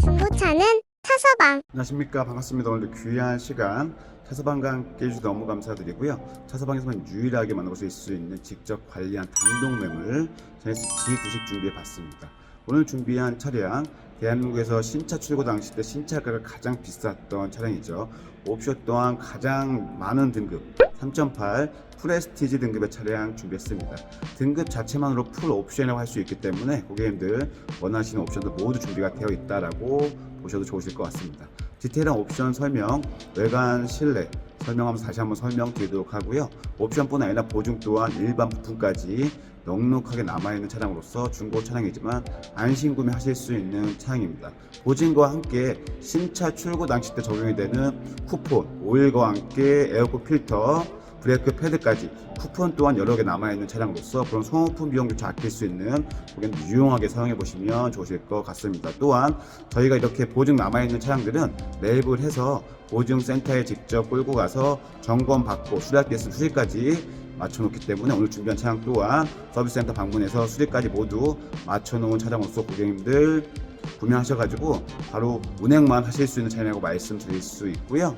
중고차는 차서방. 안녕하십니까. 반갑습니다. 오늘도 귀한 시간 차서방과 함께 해주셔서 너무 감사드리고요 차서방에서만 유일하게 만나볼 수 있는 직접 관리한 단독 매물 제네스 G90 준비해 봤습니다 오늘 준비한 차량 대한민국에서 신차 출고 당시 때 신차가가 가장 비쌌던 차량이죠 옵션 또한 가장 많은 등급 3.8 프레스티지 등급의 차량 준비했습니다. 등급 자체만으로 풀 옵션이라고 할 수 있기 때문에 고객님들 원하시는 옵션도 모두 준비가 되어 있다라고 보셔도 좋으실 것 같습니다. 디테일한 옵션 설명, 외관 실내 설명하면서 다시 한번 설명드리도록 하고요. 옵션뿐 아니라 보증 또한 일반 부품까지 넉넉하게 남아있는 차량으로서 중고 차량이지만 안심 구매하실 수 있는 차량입니다. 보증과 함께 신차 출고 당시 때 적용이 되는 쿠폰, 오일과 함께 에어컨 필터, 브레이크 패드까지 쿠폰 또한 여러 개 남아있는 차량으로서 그런 소모품 비용조차 아낄 수 있는 고객님 유용하게 사용해 보시면 좋으실 것 같습니다. 또한 저희가 이렇게 보증 남아있는 차량들은 매입을 해서 보증센터에 직접 끌고 가서 점검 받고 수리할 수 수리까지 맞춰놓기 때문에 오늘 준비한 차량 또한 서비스센터 방문해서 수리까지 모두 맞춰놓은 차량으로서 고객님들 구매하셔가지고 바로 운행만 하실 수 있는 차량이라고 말씀드릴 수 있고요.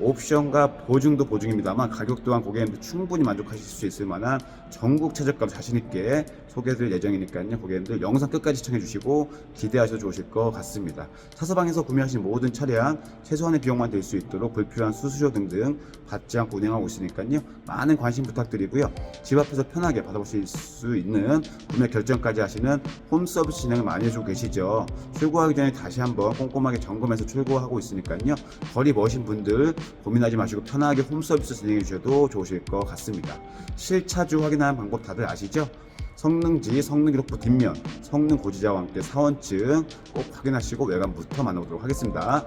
옵션과 보증도 보증입니다만 가격 또한 고객님들 충분히 만족하실 수 있을 만한 전국 최저가로 자신있게 소개해드릴 예정이니까요. 고객님들 영상 끝까지 시청해주시고 기대하셔도 좋으실 것 같습니다. 차서방에서 구매하신 모든 차량 최소한의 비용만 될수 있도록 불필요한 수수료 등등 받지 않고 운행하고 있으니까요. 많은 관심 부탁드리고요. 집 앞에서 편하게 받아보실 수 있는 구매 결정까지 하시는 홈 서비스 진행을 많이 해주고 계시죠. 출고하기 전에 다시 한번 꼼꼼하게 점검해서 출고하고 있으니까요. 거리 머신 분들 고민하지 마시고 편하게 홈 서비스 진행해 주셔도 좋으실 것 같습니다. 실차주 확인하는 방법 다들 아시죠? 성능지, 성능 기록부 뒷면, 성능 고지자와 함께 사원증 꼭 확인하시고 외관부터 만나보도록 하겠습니다.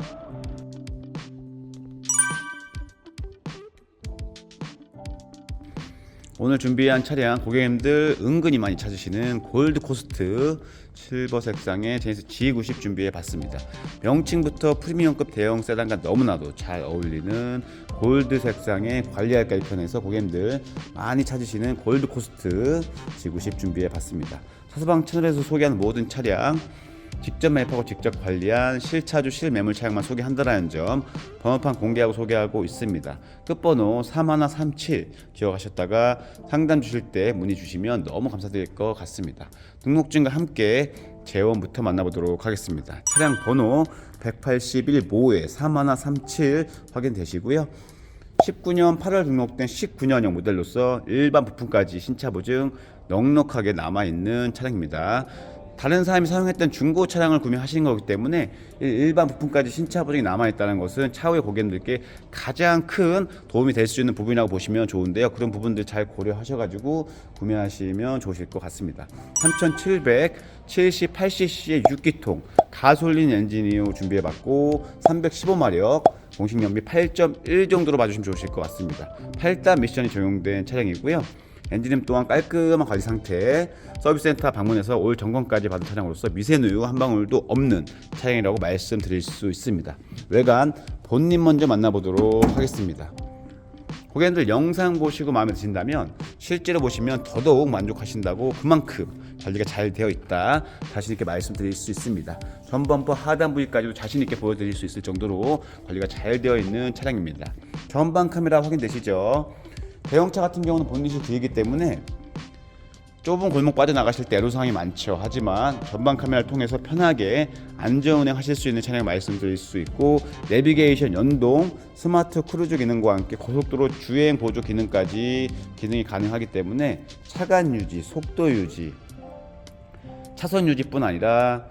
오늘 준비한 차량 고객님들 은근히 많이 찾으시는 골드 코스트 실버 색상의 제니스 G90 준비해 봤습니다. 명칭부터 프리미엄급 대형 세단과 너무나도 잘 어울리는 골드 색상의 관리할까 편에서 고객님들 많이 찾으시는 골드 코스트 G90 준비해 봤습니다. 사서방 채널에서 소개하는 모든 차량 직접 매입하고 직접 관리한 실차주 실매물 차량만 소개한다라는 점 번호판 공개하고 소개하고 있습니다. 끝번호 3137 기억하셨다가 상담 주실 때 문의 주시면 너무 감사드릴 것 같습니다. 등록증과 함께 재원부터 만나보도록 하겠습니다. 차량 번호 181 모에 3137 확인되시고요. 19년 8월 등록된 19년형 모델로서 일반 부품까지 신차 보증 넉넉하게 남아 있는 차량입니다. 다른 사람이 사용했던 중고 차량을 구매하신 거기 때문에 일반 부품까지 신차 보증이 남아 있다는 것은 차후에 고객님들께 가장 큰 도움이 될 수 있는 부분이라고 보시면 좋은데요. 그런 부분들 잘 고려하셔가지고 구매하시면 좋으실 것 같습니다. 3778cc의 6기통 가솔린 엔진이오 준비해봤고 315마력 공식 연비 8.1 정도로 봐주시면 좋으실 것 같습니다. 8단 미션이 적용된 차량이고요. 엔진음 또한 깔끔한 관리 상태 서비스 센터 방문해서 올 점검까지 받은 차량으로서 미세누유 한 방울도 없는 차량이라고 말씀드릴 수 있습니다. 외관 본님 먼저 만나보도록 하겠습니다. 고객님들 영상 보시고 마음에 드신다면 실제로 보시면 더더욱 만족하신다고 그만큼 관리가 잘 되어 있다 자신 있게 말씀드릴 수 있습니다. 전범퍼 하단 부위까지도 자신 있게 보여드릴 수 있을 정도로 관리가 잘 되어 있는 차량입니다. 전방 카메라 확인되시죠? 대형차 같은 경우는 본닛이 길기 때문에 좁은 골목 빠져나가실 때 애로사항이 많죠. 하지만 전방 카메라를 통해서 편하게 안전운행 하실 수 있는 차량 말씀드릴 수 있고 내비게이션 연동, 스마트 크루즈 기능과 함께 고속도로 주행 보조 기능까지 기능이 가능하기 때문에 차간 유지, 속도 유지, 차선 유지뿐 아니라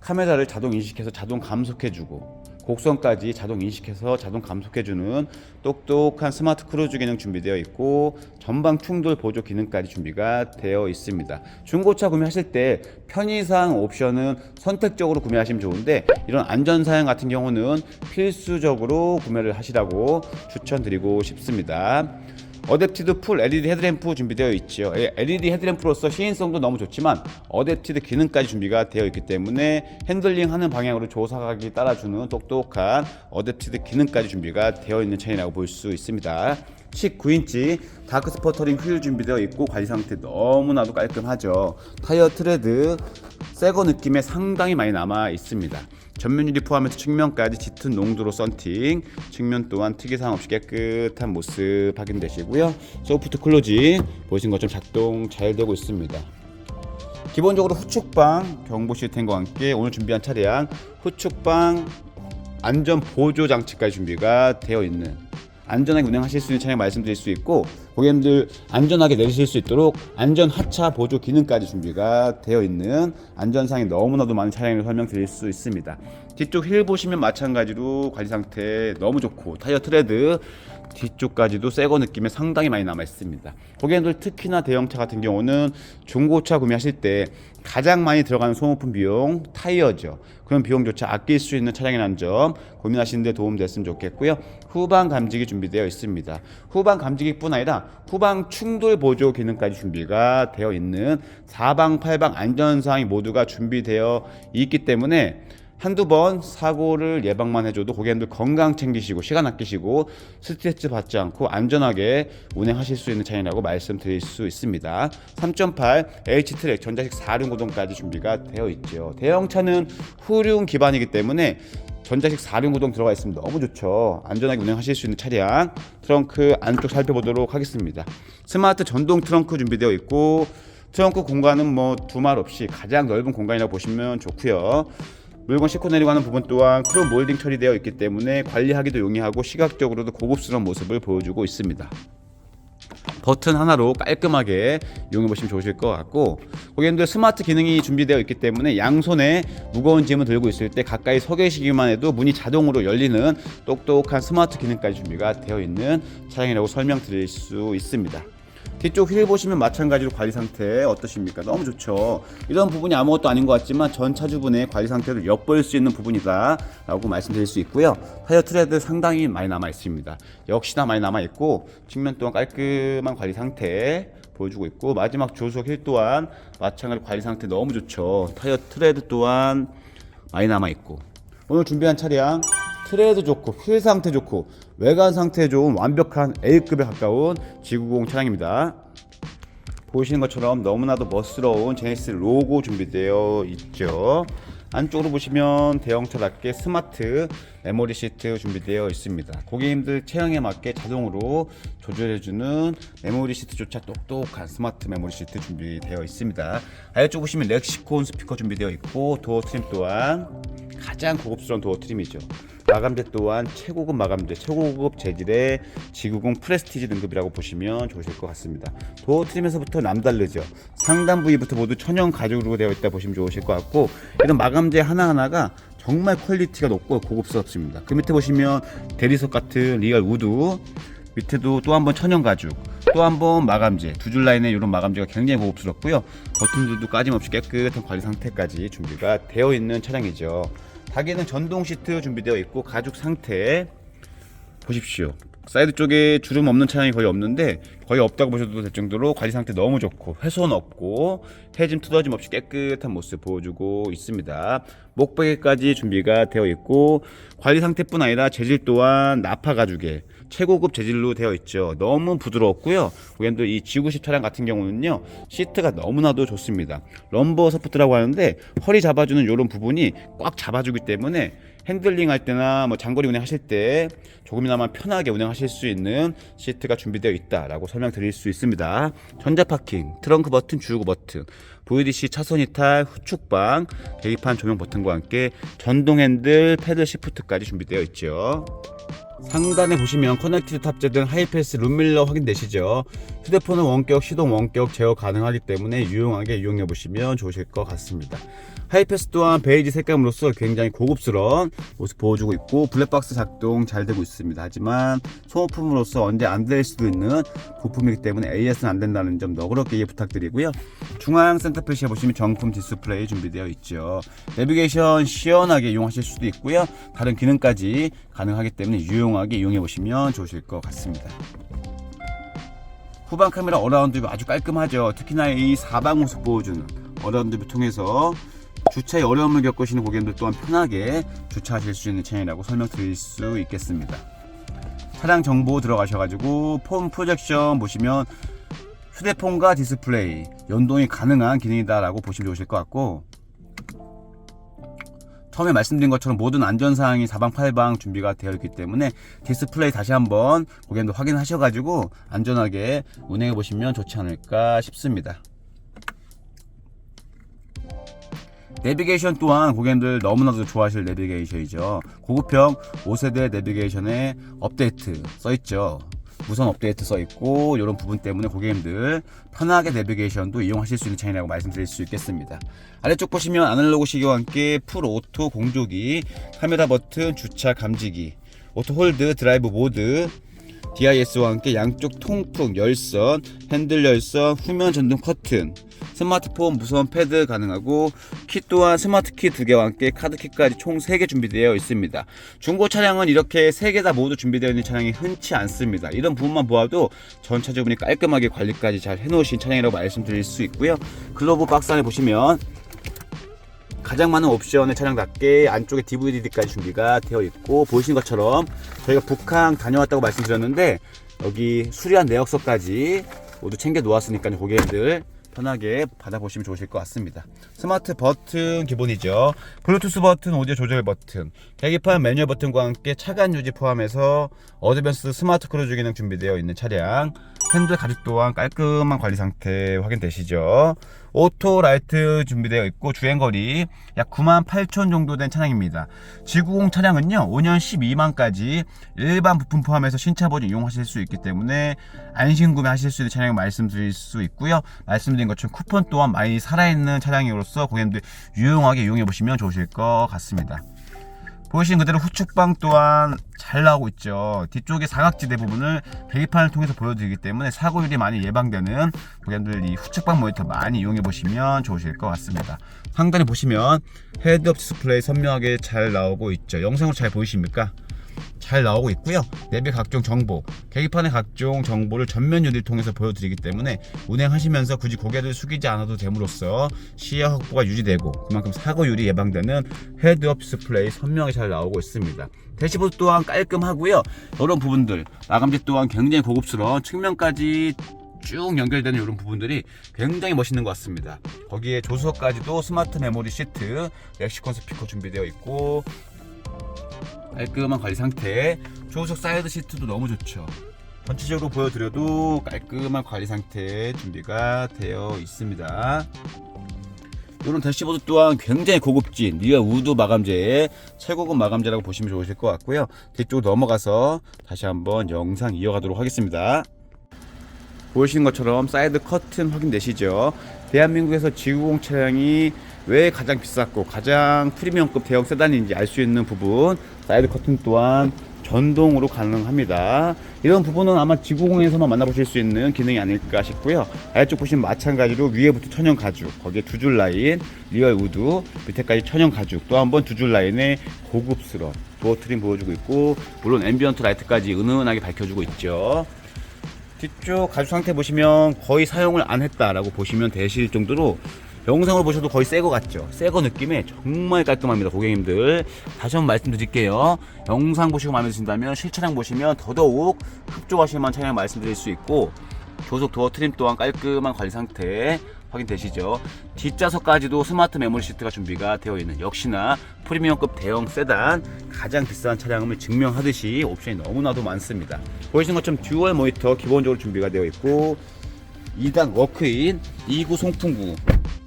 카메라를 자동 인식해서 자동 감속해주고 곡선까지 자동 인식해서 자동 감속해주는 똑똑한 스마트 크루즈 기능 준비되어 있고 전방 충돌 보조 기능까지 준비가 되어 있습니다. 중고차 구매하실 때 편의상 옵션은 선택적으로 구매하시면 좋은데 이런 안전 사양 같은 경우는 필수적으로 구매를 하시라고 추천드리고 싶습니다. 어댑티드 풀 LED 헤드램프 준비되어 있죠. 예, LED 헤드램프로서 시인성도 너무 좋지만 어댑티드 기능까지 준비가 되어 있기 때문에 핸들링하는 방향으로 조사각이 따라주는 똑똑한 어댑티드 기능까지 준비가 되어 있는 차량이라고 볼 수 있습니다. 19인치 다크 스퍼터링 휠 준비되어 있고 관리 상태 너무나도 깔끔하죠. 타이어 트레드 새거 느낌에 상당히 많이 남아 있습니다. 전면 유리 포함해서 측면까지 짙은 농도로 썬팅, 측면 또한 특이사항 없이 깨끗한 모습 확인되시고요. 소프트 클로징 보신 것처럼 작동 잘 되고 있습니다. 기본적으로 후측방 경보 시스템과 함께 오늘 준비한 차량 후측방 안전 보조 장치까지 준비가 되어 있는 안전하게 운행하실 수 있는 차량 말씀드릴 수 있고 고객님들 안전하게 내리실 수 있도록 안전 하차 보조 기능까지 준비가 되어 있는 안전상이 너무나도 많은 차량을 설명드릴 수 있습니다. 뒤쪽 휠 보시면 마찬가지로 관리 상태 너무 좋고 타이어 트레드 뒤쪽까지도 새거 느낌에 상당히 많이 남아 있습니다. 고객님들 특히나 대형차 같은 경우는 중고차 구매하실 때 가장 많이 들어가는 소모품 비용 타이어죠. 그런 비용조차 아낄 수 있는 차량이라는 점 고민하시는데 도움 됐으면 좋겠고요. 후방 감지기 준비되어 있습니다. 후방 감지기뿐 아니라 후방 충돌 보조 기능까지 준비가 되어 있는 사방 팔방 안전사항이 모두가 준비되어 있기 때문에 한두 번 사고를 예방만 해줘도 고객님들 건강 챙기시고 시간 아끼시고 스트레스 받지 않고 안전하게 운행하실 수 있는 차량이라고 말씀드릴 수 있습니다. 3.8 H트랙 전자식 4륜 구동까지 준비가 되어 있죠. 대형차는 후륜 기반이기 때문에 전자식 4륜 구동 들어가 있으면 너무 좋죠. 안전하게 운행하실 수 있는 차량 트렁크 안쪽 살펴보도록 하겠습니다. 스마트 전동 트렁크 준비되어 있고 트렁크 공간은 뭐 두말 없이 가장 넓은 공간이라고 보시면 좋고요. 물건 싣고 하는 부분 또한 크롬 몰딩 처리되어 있기 때문에 관리하기도 용이하고 시각적으로도 고급스러운 모습을 보여주고 있습니다. 버튼 하나로 깔끔하게 이용해 보시면 좋으실 것 같고 고객님들 스마트 기능이 준비되어 있기 때문에 양손에 무거운 짐을 들고 있을 때 가까이 서 계시기만 해도 문이 자동으로 열리는 똑똑한 스마트 기능까지 준비가 되어 있는 차량이라고 설명드릴 수 있습니다. 뒤쪽 휠 보시면 마찬가지로 관리 상태 어떠십니까? 너무 좋죠. 이런 부분이 아무것도 아닌 것 같지만 전 차주분의 관리 상태를 엿볼 수 있는 부분이다 라고 말씀드릴 수 있고요. 타이어 트레드 상당히 많이 남아 있습니다. 역시나 많이 남아 있고 측면 또한 깔끔한 관리 상태 보여주고 있고 마지막 조수석 휠 또한 마찬가지로 관리 상태 너무 좋죠. 타이어 트레드 또한 많이 남아 있고 오늘 준비한 차량 트레드 좋고 휠 상태 좋고 외관 상태 좋은 완벽한 A급에 가까운 지구공 차량입니다. 보시는 것처럼 너무나도 멋스러운 제네시스 로고 준비되어 있죠. 안쪽으로 보시면 대형차답게 스마트 메모리 시트 준비되어 있습니다. 고객님들 체형에 맞게 자동으로 조절해주는 메모리 시트조차 똑똑한 스마트 메모리 시트 준비되어 있습니다. 아래쪽 보시면 렉시콘 스피커 준비되어 있고 도어 트림 또한 가장 고급스러운 도어 트림이죠. 마감재 또한 최고급 마감재, 최고급 재질의 지구공 프레스티지 등급이라고 보시면 좋으실 것 같습니다. 도어 트림에서부터 남다르죠. 상단 부위부터 모두 천연 가죽으로 되어 있다 보시면 좋으실 것 같고 이런 마감재 하나하나가 정말 퀄리티가 높고 고급스럽습니다. 그 밑에 보시면 대리석 같은 리얼 우드 밑에도 또 한 번 천연 가죽 또 한 번 마감재 두 줄 라인의 이런 마감재가 굉장히 고급스럽고요 버튼들도 까짐없이 깨끗한 관리 상태까지 준비가 되어 있는 차량이죠 가게는 전동 시트 준비되어 있고 가죽 상태 보십시오 사이드 쪽에 주름 없는 차량이 거의 없는데 거의 없다고 보셔도 될 정도로 관리 상태 너무 좋고 훼손 없고 해짐 투더짐 없이 깨끗한 모습 보여주고 있습니다. 목베개까지 준비가 되어 있고 관리 상태뿐 아니라 재질 또한 나파 가죽에 최고급 재질로 되어 있죠. 너무 부드럽고요. 고객님들 이 G90 차량 같은 경우는요 시트가 너무나도 좋습니다. 럼버 서포트라고 하는데 허리 잡아주는 이런 부분이 꽉 잡아주기 때문에 핸들링 할 때나 뭐 장거리 운행하실 때 조금이나마 편하게 운행하실 수 있는 시트가 준비되어 있다라고 설명드릴 수 있습니다. 전자 파킹, 트렁크 버튼, 주유구 버튼, VDC 차선 이탈, 후축방, 계기판 조명 버튼과 함께 전동 핸들, 패들 시프트까지 준비되어 있죠. 상단에 보시면 커넥티드 탑재된 하이패스 룸밀러 확인되시죠? 휴대폰은 원격, 시동 원격 제어 가능하기 때문에 유용하게 이용해 보시면 좋으실 것 같습니다. 하이패스 또한 베이지 색감으로서 굉장히 고급스러운 모습 보여주고 있고 블랙박스 작동 잘 되고 있습니다. 하지만 소모품으로서 언제 안 될 수도 있는 부품이기 때문에 AS는 안 된다는 점 너그럽게 이해 부탁드리고요. 중앙 센터페시에 보시면 정품 디스플레이 준비되어 있죠. 내비게이션 시원하게 이용하실 수도 있고요. 다른 기능까지 가능하기 때문에 유용 하게 이용해 보시면 좋으실 것 같습니다. 후방 카메라 어라운드 뷰 아주 깔끔하죠. 특히나 이 사방 모습 보여주는 어라운드 뷰 통해서 주차에 어려움을 겪으시는 고객님들 또한 편하게 주차하실 수 있는 차량이라고 설명드릴 수 있겠습니다. 차량 정보 들어가셔가지고 폰 프로젝션 보시면 휴대폰과 디스플레이 연동이 가능한 기능이다라고 보시면 좋으실 것 같고 처음에 말씀드린 것처럼 모든 안전사항이 사방팔방 준비가 되어 있기 때문에 디스플레이 다시 한번 고객님들 확인하셔가지고 안전하게 운행해 보시면 좋지 않을까 싶습니다. 내비게이션 또한 고객님들 너무나도 좋아하실 내비게이션이죠. 고급형 5세대 내비게이션에 업데이트 써있죠. 무선 업데이트 써 있고 이런 부분 때문에 고객님들 편하게 내비게이션도 이용하실 수 있는 차량이라고 말씀드릴 수 있겠습니다. 아래쪽 보시면 아날로그 시계와 함께 풀 오토 공조기, 카메라 버튼, 주차 감지기, 오토 홀드, 드라이브 모드, DIS와 함께 양쪽 통풍, 열선, 핸들 열선, 후면 전동 커튼, 스마트폰 무선 패드 가능하고 키 또한 스마트 키 두 개와 함께 카드 키까지 총 3개 준비되어 있습니다. 중고 차량은 이렇게 3개 다 모두 준비되어 있는 차량이 흔치 않습니다. 이런 부분만 보아도 전차주분이 깔끔하게 관리까지 잘 해놓으신 차량이라고 말씀드릴 수 있고요. 글로브 박스 안에 보시면 가장 많은 옵션의 차량답게 안쪽에 DVD까지 준비가 되어 있고 보이시는 것처럼 저희가 북한 다녀왔다고 말씀드렸는데 여기 수리한 내역서까지 모두 챙겨 놓았으니까 고객님들 편하게 받아보시면 좋으실 것 같습니다. 스마트 버튼 기본이죠. 블루투스 버튼, 오디오 조절 버튼, 계기판 매뉴얼 버튼과 함께 차간 유지 포함해서 어드밴스 스마트 크루즈 기능 준비되어 있는 차량. 핸들 가죽 또한 깔끔한 관리 상태 확인되시죠. 오토 라이트 준비되어 있고 주행거리 약 9만 8천 정도 된 차량입니다. 지구공 차량은요 5년 12만까지 일반 부품 포함해서 신차 버전 이용하실 수 있기 때문에 안심 구매하실 수 있는 차량 말씀드릴 수 있고요. 말씀드린 것처럼 쿠폰 또한 많이 살아있는 차량으로서 고객님들 유용하게 이용해 보시면 좋으실 것 같습니다. 보시는 그대로 후측방 또한 잘 나오고 있죠. 뒤쪽에 사각지대 부분을 계기판을 통해서 보여드리기 때문에 사고율이 많이 예방되는 고객님들 이 후측방 모니터 많이 이용해 보시면 좋으실 것 같습니다. 상단에 보시면 헤드업 디스플레이 선명하게 잘 나오고 있죠. 영상으로 잘 보이십니까? 잘 나오고 있고요. 내비 각종 정보, 계기판의 각종 정보를 전면 유리를 통해서 보여드리기 때문에 운행하시면서 굳이 고개를 숙이지 않아도 됨으로써 시야 확보가 유지되고 그만큼 사고율이 예방되는 헤드업 디스플레이 선명하게 잘 나오고 있습니다. 대시보드 또한 깔끔하고요. 이런 부분들 마감재 또한 굉장히 고급스러운 측면까지 쭉 연결되는 이런 부분들이 굉장히 멋있는 것 같습니다. 거기에 조수석까지도 스마트 메모리 시트, 렉시콘 스피커 준비되어 있고 깔끔한 관리 상태 조수석 사이드 시트도 너무 좋죠. 전체적으로 보여드려도 깔끔한 관리 상태 준비가 되어 있습니다. 이런 대시보드 또한 굉장히 고급진 리어 우드 마감재의 최고급 마감재라고 보시면 좋으실 것 같고요. 뒤쪽 넘어가서 다시 한번 영상 이어가도록 하겠습니다 보시는 것처럼 사이드 커튼 확인되시죠 대한민국에서 지구공 차량이 왜 가장 비쌌고 가장 프리미엄급 대형 세단인지 알 수 있는 부분 사이드 커튼 또한 전동으로 가능합니다. 이런 부분은 아마 지구공에서만 만나보실 수 있는 기능이 아닐까 싶고요. 아래쪽 보시면 마찬가지로 위에부터 천연 가죽, 거기에 두 줄 라인, 리얼 우드, 밑에까지 천연 가죽, 또 한 번 두 줄 라인의 고급스러운 도어 트림 보여주고 있고, 물론 앰비언트 라이트까지 은은하게 밝혀주고 있죠. 뒤쪽 가죽 상태 보시면 거의 사용을 안 했다라고 보시면 되실 정도로 영상으로 보셔도 거의 새 거 같죠? 새 거 느낌에 정말 깔끔합니다, 고객님들. 다시 한번 말씀드릴게요. 영상 보시고 마음에 드신다면 실차량 보시면 더더욱 흡족하실 만한 차량 말씀드릴 수 있고 조속 도어 트림 또한 깔끔한 관리 상태 확인되시죠? 뒷좌석까지도 스마트 메모리 시트가 준비가 되어 있는 역시나 프리미엄급 대형 세단 가장 비싼 차량임을 증명하듯이 옵션이 너무나도 많습니다. 보시는 것처럼 듀얼 모니터 기본적으로 준비가 되어 있고 2단 워크인 2구 송풍구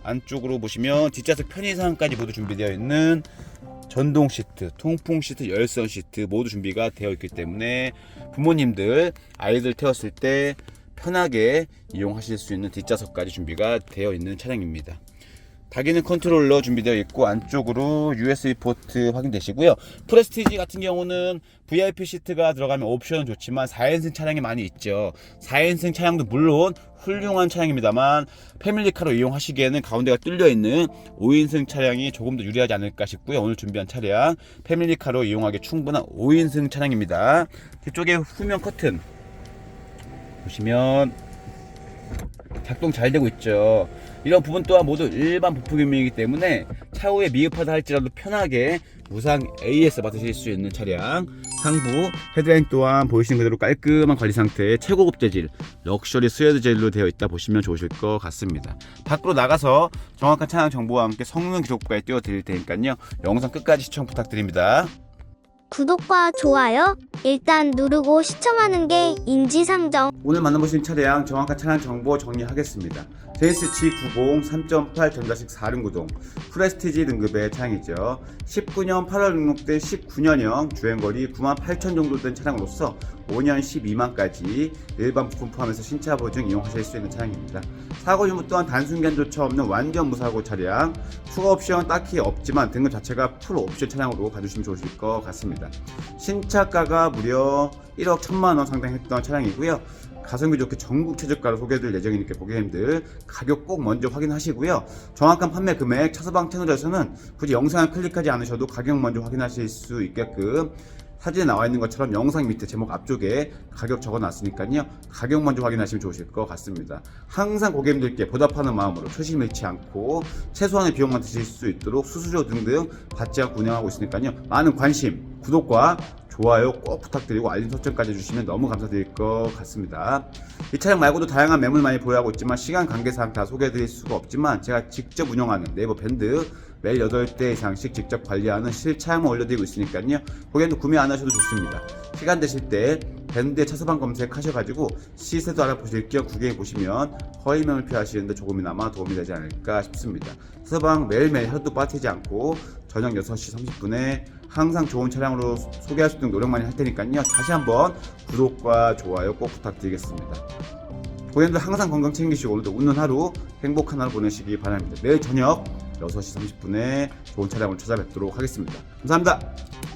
안쪽으로 보시면 뒷좌석 편의상까지 모두 준비되어 있는 전동 시트, 통풍 시트, 열선 시트 모두 준비가 되어 있기 때문에 부모님들 아이들 태웠을 때 편하게 이용하실 수 있는 뒷좌석까지 준비가 되어 있는 차량입니다. 다기능 컨트롤러 준비되어 있고 안쪽으로 USB 포트 확인되시고요. 프레스티지 같은 경우는 VIP 시트가 들어가면 옵션은 좋지만 4인승 차량이 많이 있죠. 4인승 차량도 물론 훌륭한 차량입니다만 패밀리카로 이용하시기에는 가운데가 뚫려 있는 5인승 차량이 조금 더 유리하지 않을까 싶고요. 오늘 준비한 차량 패밀리카로 이용하기 충분한 5인승 차량입니다. 뒤쪽에 후면 커튼 보시면 작동 잘 되고 있죠. 이런 부분 또한 모두 일반 부품이기 때문에 차후에 미흡하다 할지라도 편하게 무상 AS 맡으실 수 있는 차량. 상부 헤드라인 또한 보이시는 그대로 깔끔한 관리 상태의 최고급 재질 럭셔리 스웨드 젤로 되어 있다 보시면 좋으실 것 같습니다. 밖으로 나가서 정확한 차량 정보와 함께 성능 기록부에 띄워드릴 테니까요. 영상 끝까지 시청 부탁드립니다. 구독과 좋아요 일단 누르고 시청하는 게 인지상정. 오늘 만나보신 차량 정확한 차량 정보 정리하겠습니다. JS G90 3.8 전자식 4륜 구동 프레스티지 등급의 차량이죠. 19년 8월 등록된 19년형 주행거리 9만 8천 정도 된 차량으로서 5년 12만까지 일반 부품 포함해서 신차 보증 이용하실 수 있는 차량입니다. 사고 유무 또한 단순견조차 없는 완전 무사고 차량 추가 옵션 딱히 없지만 등급 자체가 풀 옵션 차량으로 가주시면 좋으실 것 같습니다. 신차가가 무려 1억 1천만 원 상당했던 차량이고요. 가성비 좋게 전국 최저가로 소개해드릴 예정이니까 고객님들 가격 꼭 먼저 확인하시고요. 정확한 판매 금액 차서방 채널에서는 굳이 영상을 클릭하지 않으셔도 가격 먼저 확인하실 수 있게끔 사진에 나와 있는 것처럼 영상 밑에 제목 앞쪽에 가격 적어놨으니까요. 가격 먼저 확인하시면 좋으실 것 같습니다. 항상 고객님들께 보답하는 마음으로 초심 잃지 않고 최소한의 비용만 드실 수 있도록 수수료 등등 받지 않고 운영하고 있으니까요. 많은 관심, 구독과 좋아요 꼭 부탁드리고 알림 설정까지 해주시면 너무 감사드릴 것 같습니다. 이 차량 말고도 다양한 매물 많이 보유하고 있지만 시간 관계상 다 소개해드릴 수가 없지만 제가 직접 운영하는 네이버 밴드 매일 8대 이상씩 직접 관리하는 실차량만 올려드리고 있으니까요. 고객님도 구매 안 하셔도 좋습니다. 시간 되실 때 밴드에 차서방 검색하셔가지고 시세도 알아보실 겸 구경해 보시면 허위 매물 피하시는데 조금이나마 도움이 되지 않을까 싶습니다. 차서방 매일매일 하루도 빠지지 않고 저녁 6시 30분에 항상 좋은 차량으로 소개할 수 있도록 노력 많이 할 테니까요. 다시 한번 구독과 좋아요 꼭 부탁드리겠습니다. 고객님들 항상 건강 챙기시고 오늘도 웃는 하루 행복한 하루 보내시기 바랍니다. 내일 저녁 6시 30분에 좋은 차량을 찾아뵙도록 하겠습니다. 감사합니다.